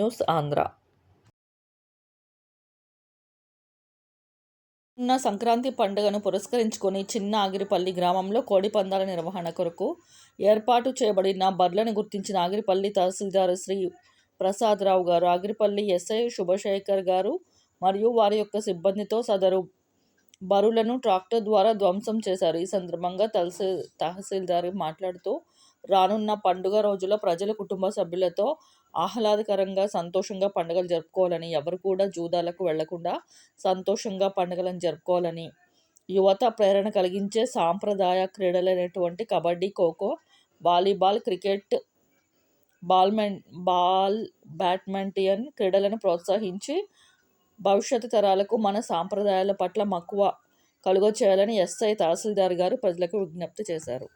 News Andhra ఉన్న సంక్రాంతి పండుగను పురస్కరించుకొని చిన్న ఆగిరిపల్లి గ్రామంలో కోడి పందాల నిర్వహణ కొరకు ఏర్పాటు చేయబడిన బర్లను గుర్తించిన ఆగిరిపల్లి తహసీల్దారు శ్రీ ప్రసాదరావు గారు ఆగిరిపల్లి ఎస్ఐ శుభశేఖర్ గారు మరియు వారి యొక్క సిబ్బందితో సదరు బరులను ట్రాక్టర్ ద్వారా ధ్వంసం చేశారు. ఈ సందర్భంగా తహసీ తహసీల్దార్ మాట్లాడుతూ రానున్న పండుగ రోజుల్లో ప్రజలు కుటుంబ సభ్యులతో ఆహ్లాదకరంగా సంతోషంగా పండుగలు జరుపుకోవాలని ఎవరు కూడా జూదాలకు వెళ్ళకుండా సంతోషంగా పండుగలను జరుపుకోవాలని. యువత ప్రేరణ కలిగించే సాంప్రదాయ క్రీడలైనటువంటి కబడ్డీ ఖోఖో వాలీబాల్ క్రికెట్ బాల్మెన్ బాల్ బ్యాడ్మింటన్ క్రీడలను ప్రోత్సహించి భవిష్యత్తు తరాలకు మన సాంప్రదాయాల పట్ల మక్కువ కలుగ చేయాలని ఎస్ఐ తహసీల్దార్ గారు ప్రజలకు విజ్ఞప్తి చేశారు.